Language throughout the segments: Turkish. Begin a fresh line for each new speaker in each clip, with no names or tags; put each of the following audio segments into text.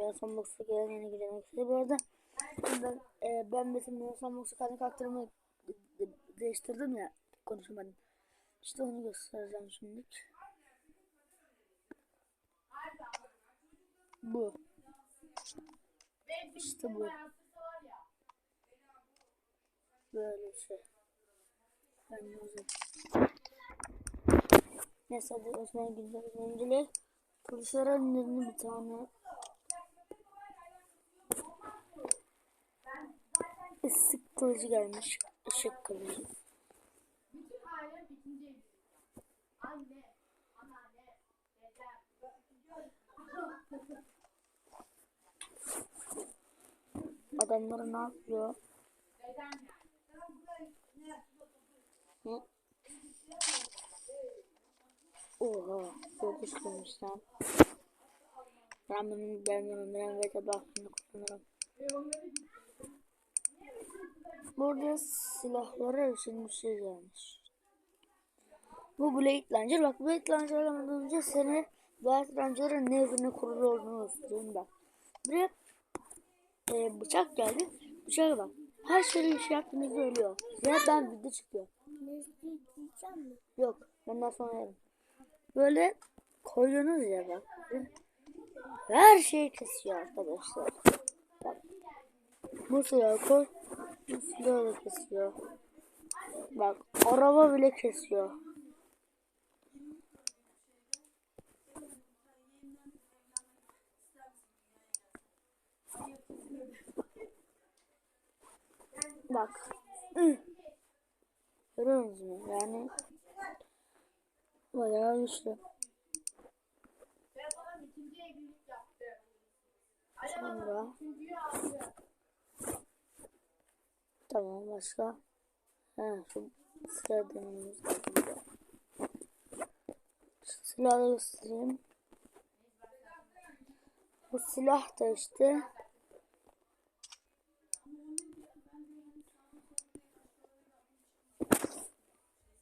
Ben son box'a gelen yeni giren ikisi. Bu arada ben, e, ben mesela ben son box'a de- de- değiştirdim ya konuşamadım. İşte onu göstereceğim şimdi. Bu. İşte bu. Böyle şey. Ben uzun. Neyse hadi Osman gidiyoruz. Öncelik Kılıçların ürünü bir tane ısık kılıcı gelmiş. Işık kılıcı. Adamları ne yapıyor? Hı? Oha, çok güçlüymüş lan. Ben bunu beğenmiyorum. Ben ve tabakını kullanırım. Burada silahlara için bir şey gelmiş. Bu Blade Launcher. Bak Blade alamadan önce seni Blade Launcher'ın ne üzerine kurulu olduğunu göstereyim bak. Buraya e, bıçak geldi. Bıçağa bak. Her şeyi bir şey yaptığınızda ölüyor. Ya ben video çıkıyor. Yok. Ondan sonra yerim. Böyle koyuyorsunuz ya bak. Her şeyi kesiyor arkadaşlar. Bak. Bu silahı koy. Silahı da kesiyor. Bak araba bile kesiyor. Bak. Görüyor musunuz? Yani bayağı güçlü. Sonra. Tamam başka. Ha şu silah denememiz lazım. Şu silahı göstereyim. Bu silah da işte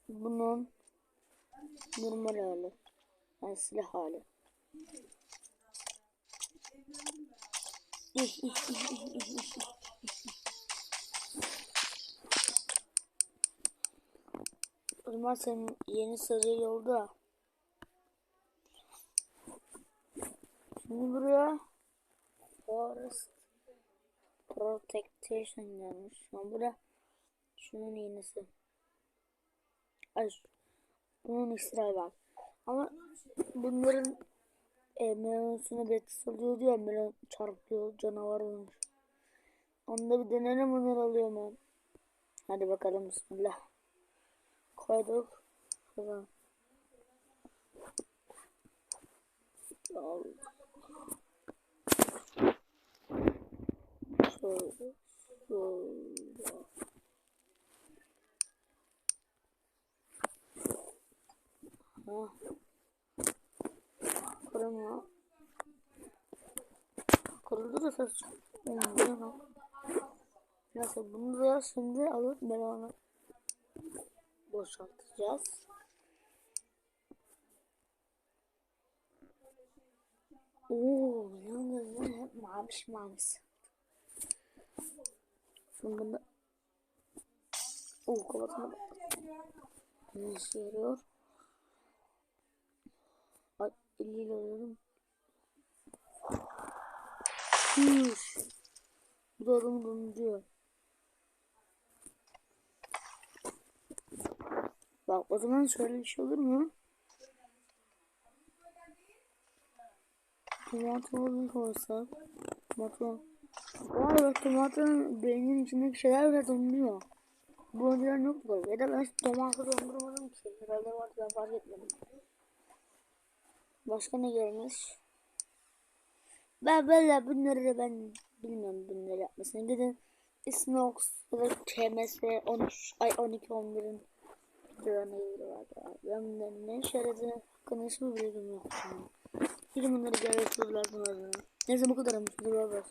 bunun normal hali. Yani silah hali. O zaman senin yeni sarı yolda. Şimdi buraya Forest Protection gelmiş. Ama burada şunun yenisi. Ay bunun İsrail var. Ama bunların e, melon üstüne betis oluyordu ya melon çarpıyor canavar olmuş. Onu da bir denelim onları alıyor mu? Hadi bakalım bismillah. Koyduk. Şuradan. Aldık. Şöyle. Ha. Kırma. Kırıldı da ses çıkmıyor. Neyse bunu da şimdi alıp melonu boşaltacağız. Oo, gözleri hep maviş maviş. Şimdi bunda Oo, bak. Ne işe yarıyor? Ay, eliyle alıyorum. Bu da adamı donduruyor. Bak o zaman şöyle bir şey olur mu? Tomatolu olsa Tomato Vay bak tomatın beyninin içindeki şeyler bile donuyor. Bu önceden yoktu böyle. Ya da ben tomatı dondurmadım ki. Herhalde vardı ben fark etmedim. Başka ne gelmiş? Ben böyle bunları da ben bilmiyorum bunları yapmasını. Gidin Snox ya da KMS 13 ay 12 11'in videolarına var ya. Ben bunların ne yaradığını hakkında hiçbir bilgim yok. Hiç bunları gerekiyorlar bunları. Neyse bu. Hadi bay bay.